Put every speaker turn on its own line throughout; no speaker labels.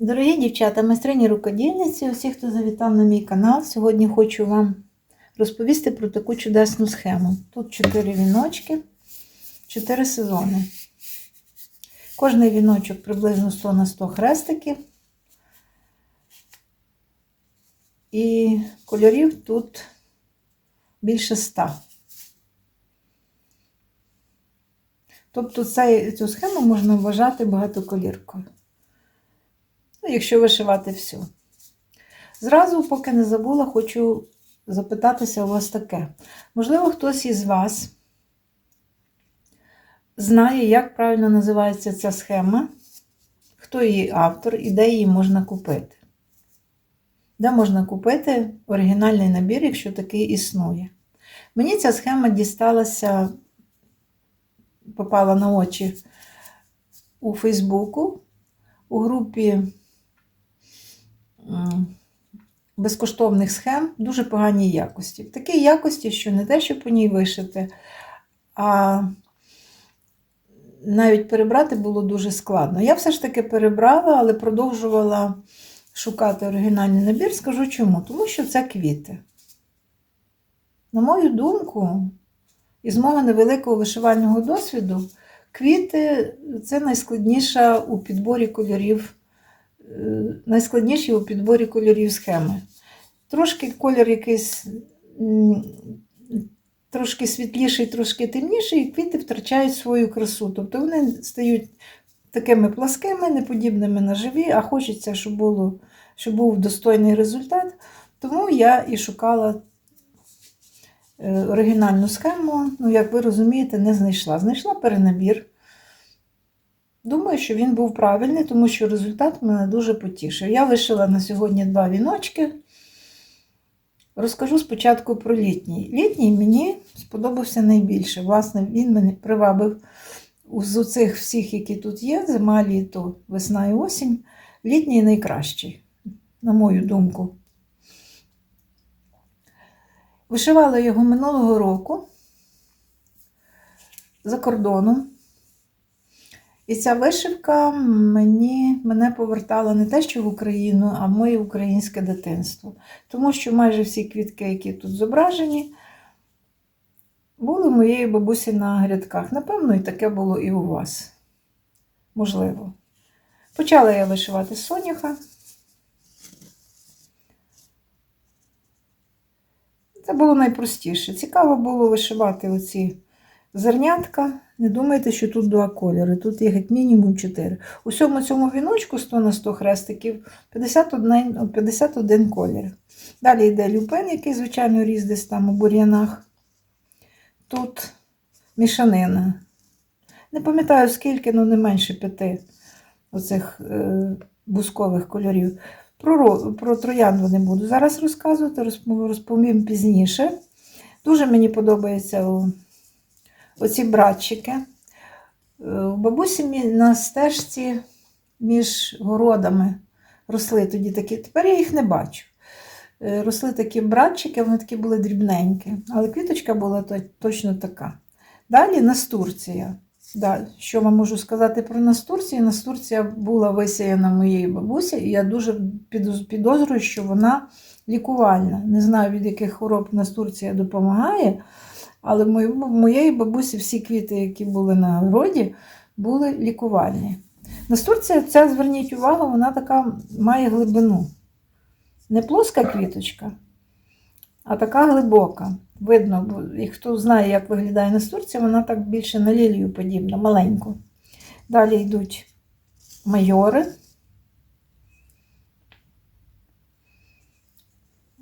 Дорогі дівчата, майстрині рукодільниці, усі, хто завітав на мій канал, сьогодні хочу вам розповісти про таку чудесну схему. Тут 4 віночки, 4 сезони. Кожний віночок приблизно 100 на 100 хрестиків. І кольорів тут більше 100. Тобто цю схему можна вважати багатоколіркою. Ну, якщо вишивати всю. Зразу, поки не забула, хочу запитатися у вас таке. Можливо, хтось із вас знає, як правильно називається ця схема, хто її автор і де її можна купити. Де можна купити оригінальний набір, якщо такий існує. Мені ця схема дісталася, попала на очі у Фейсбуку у групі безкоштовних схем дуже поганій якості. В такій якості, що не те, що по ній вишити, а навіть перебрати було дуже складно. Я все ж таки перебрала, але продовжувала шукати оригінальний набір. Скажу чому? Тому що це квіти. На мою думку, із мого невеликого вишивального досвіду, квіти це найскладніша у підборі кольорів найскладніші у підборі кольорів схеми. Трошки колір якийсь трошки світліший, трошки темніший, і квіти втрачають свою красу. Тобто вони стають такими пласкими, неподібними на живі, а хочеться, щоб, було, щоб був достойний результат. Тому я і шукала е, оригінальну схему, ну, як ви розумієте, не знайшла. Знайшла перенабір. Думаю, що він був правильний, тому що результат мене дуже потішив. Я вишила на сьогодні два віночки. Розкажу спочатку про літній. Літній мені сподобався найбільше. Власне, він мене привабив з цих всіх, які тут є: зима, літо, весна і осінь. Літній найкращий, на мою думку. Вишивала його минулого року за кордоном. І ця вишивка мені, мене повертала не те, що в Україну, а в моє українське дитинство. Тому що майже всі квітки, які тут зображені, були моєї бабусі на грядках. Напевно, і таке було і у вас. Можливо. Почала я вишивати соняха. Це було найпростіше. Цікаво було вишивати оці зернятка. Не думайте, що тут два кольори, тут є як мінімум 4. У всьому цьому віночку 100 на 100 хрестиків 51 51 колір. Далі йде люпен, який, звичайно, ріс десь там у бур'янах. Тут мішанина. Не пам'ятаю, скільки, але не менше п'яти оцих е, бускових кольорів. Про про троянду не буду зараз розказувати, розповім пізніше. Дуже мені подобається оці братчики. Е, у бабусі на стежці між городами росли тоді такі, тепер я їх не бачу. Е, росли такі братчики, вони такі були дрібненькі, але квіточка була точно така. Далі настурція. Да, Що вам можу сказати про настурцію? Настурція була висіяна моєю бабусі, і я дуже підозрюю, що вона лікувальна. Не знаю, від яких хвороб настурція допомагає. Але в моєї бабусі всі квіти, які були на городі, були лікувальні. Настурція, ця, зверніть увагу, вона така має глибину. Не плоска квіточка, а така глибока. Видно, і хто знає, як виглядає настурція, вона так більше на лілію подібна, маленьку. Далі йдуть майори.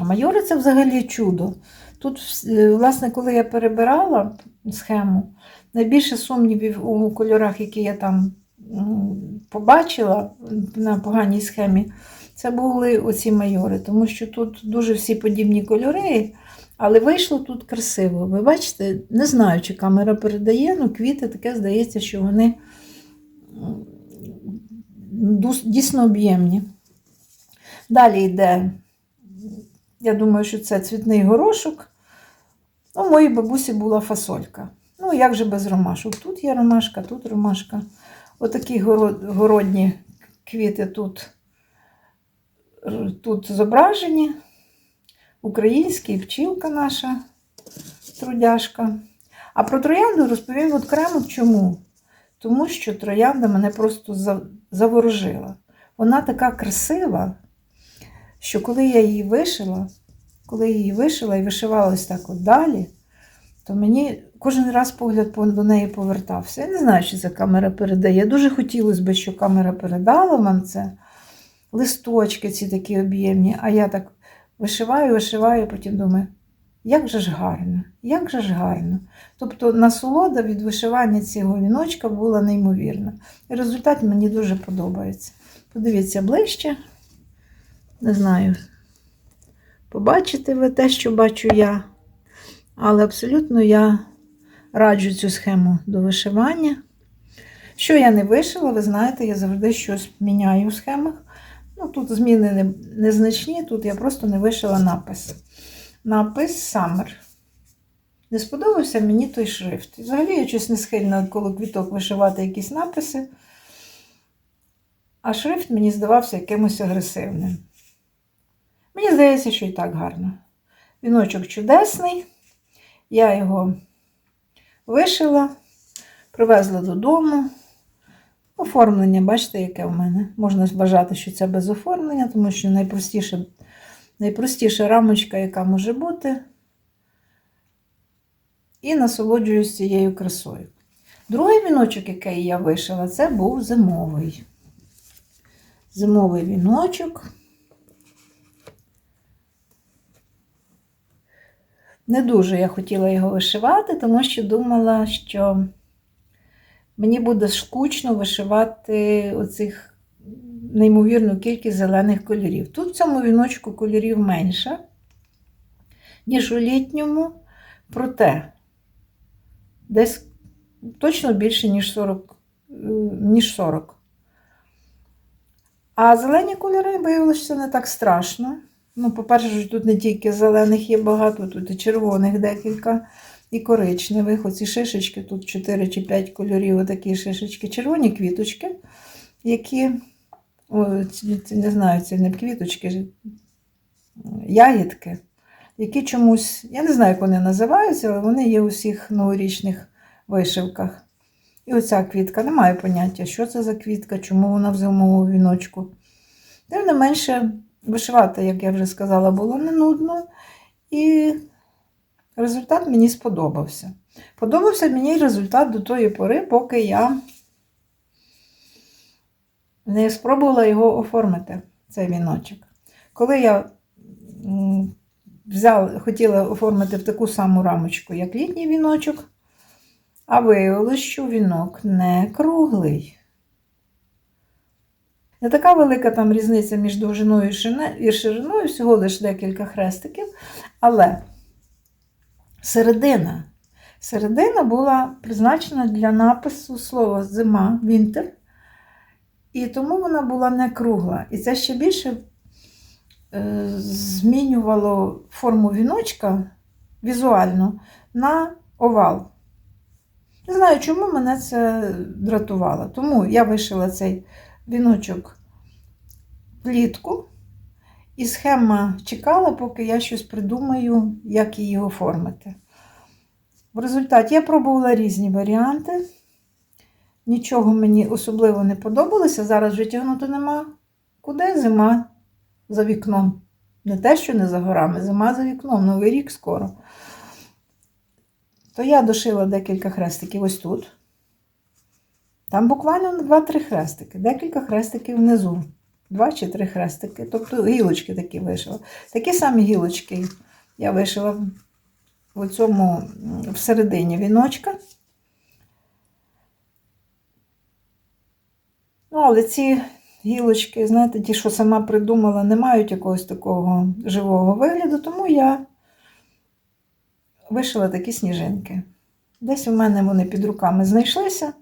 А майори це взагалі чудо. Тут, е, власне, коли я перебирала схему, найбільше сумнівів у кольорах, які я там побачила на поганій схемі, це були оці майори, тому що тут дуже всі подібні кольори, але вийшло тут красиво. Ви бачите, не знаю, чи камера передає, але квіти таке здається, що вони дійсно об'ємні. Далі йде, я думаю, що це цвітний горошок. У моїй бабусі була фасолька. Ну, як же без ромашок? Тут є ромашка, тут ромашка. Отакі городні квіти тут тут зображені. Український пчілка наша трудяшка. А про троянду розповім окремо чому. Тому що троянда мене просто заворожила. Вона така красива, що коли я її вишила, коли я її вишила і вишивала так от далі, то мені кожен раз погляд до неї повертався. Я не знаю, чи це камера передає. Дуже хотілося б, щоб камера передала вам це. Листочки ці такі об'ємні, а я так вишиваю, вишиваю, потім думаю, як же ж гарно, як же ж гарно. Тобто насолода від вишивання цього віночка була неймовірна. І результат мені дуже подобається. Подивіться ближче. Не знаю, побачите ви те, що бачу я. Але абсолютно я раджу цю схему до вишивання. Що я не вишила, ви знаєте, я завжди щось міняю в схемах. Ну, тут зміни не- незначні, тут я просто не вишила напис. Напис Summer. Не сподобався мені той шрифт. Взагалі я щось не схильна коло квіток вишивати якісь написи. А шрифт мені здавався якимось агресивним. Мені здається, що і так гарно. Віночок чудесний. Я його вишила, привезла додому. Оформлення, бачите, яке в мене. Можна вважати, що це без оформлення, тому що найпростіша, найпростіша рамочка, яка може бути. І насолоджуюсь цією красою. Другий віночок, який я вишила, це був зимовий. Зимовий віночок. Не дуже я хотіла його вишивати, тому що думала, що мені буде скучно вишивати оцих неймовірну кількість зелених кольорів. Тут в цьому віночку кольорів менше, ніж у літньому, проте десь точно більше, ніж 40. е, Ніж 40. А зелені кольори виявилося не так страшно. Ну, по-перше, тут не тільки зелених є багато, тут і червоних декілька, і коричневих. Оці шишечки, тут 4 чи 5 кольорів, отакі шишечки, червоні квіточки, які, о, ці- не знаю, це не квіточки, ягідки, які чомусь, я не знаю, як вони називаються, але вони є у всіх новорічних вишивках. І оця квітка, не маю поняття, що це за квітка, чому вона в зимовому віночку. Тим не менше, вишивати, як я вже сказала, було не нудно. І результат мені сподобався. Подобався мені результат до тої пори, поки я не спробувала його оформити, цей віночок. Коли я взяла, хотіла оформити в таку саму рамочку, як літній віночок, а виявилось, що вінок не круглий. Не така велика там різниця між довжиною і шириною, всього лише декілька хрестиків, але середина. Середина була призначена для напису слова зима, вінтер, і тому вона була не кругла. І це ще більше е, змінювало форму віночка візуально на овал. Не знаю, чому мене це дратувало. Тому я вишила цей віночок влітку, і схема чекала, поки я щось придумаю, як її оформити. В результаті я пробувала різні варіанти. Нічого мені особливо не подобалося. Зараз вже тягнути нема. Куди зима за вікном? Не те, що не за горами, зима за вікном, новий рік скоро. То я дошила декілька хрестиків ось тут. Там буквально 2-3 хрестики, декілька хрестиків внизу. Два чи три хрестики. Тобто гілочки такі вишила. Такі самі гілочки я вишила в цьому всередині віночка. Ну, але ці гілочки, знаєте, ті, що сама придумала, не мають якогось такого живого вигляду, тому я вишила такі сніжинки. Десь у мене вони під руками знайшлися.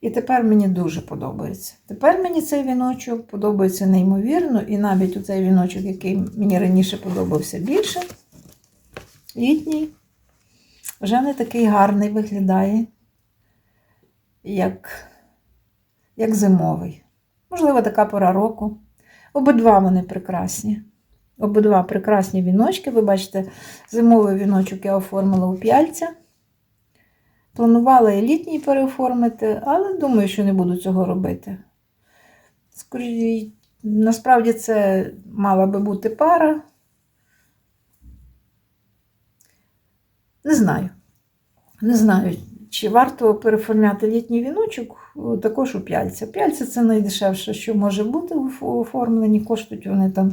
І тепер мені дуже подобається. Тепер мені цей віночок подобається неймовірно, і навіть у цей віночок, який мені раніше подобався більше, літній, вже не такий гарний виглядає, як, як зимовий. Можливо, така пора року. Обидва вони прекрасні. Обидва прекрасні віночки. Ви бачите, зимовий віночок я оформила у п'яльця. Планувала і літній переоформити, але думаю, що не буду цього робити. Скорі... Насправді це мала би бути пара. Не знаю. Не знаю, чи варто переформляти літній віночок також у п'яльця. П'яльця це найдешевше, що може бути в оформленні. Коштують вони там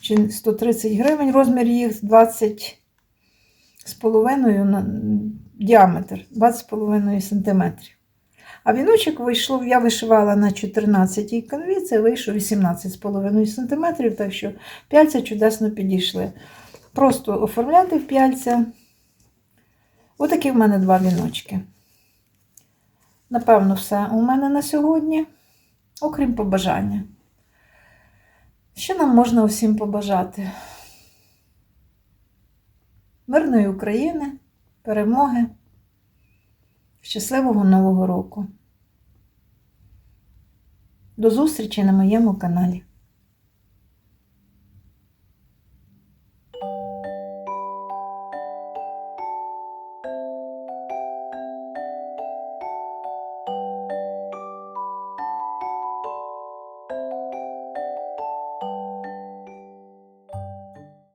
чи 130 гривень, розмір їх 20 з половиною діаметр, 20,5 см. А віночок вийшов, я вишивала на 14-й канві, це вийшов 18,5 см, так що п'яльця чудесно підійшли. Просто оформляти в п'яльця. Отакі в мене два віночки. Напевно, все у мене на сьогодні, окрім побажання. Що нам можна усім побажати? Мирної України, перемоги, щасливого Нового року. До зустрічі на моєму каналі.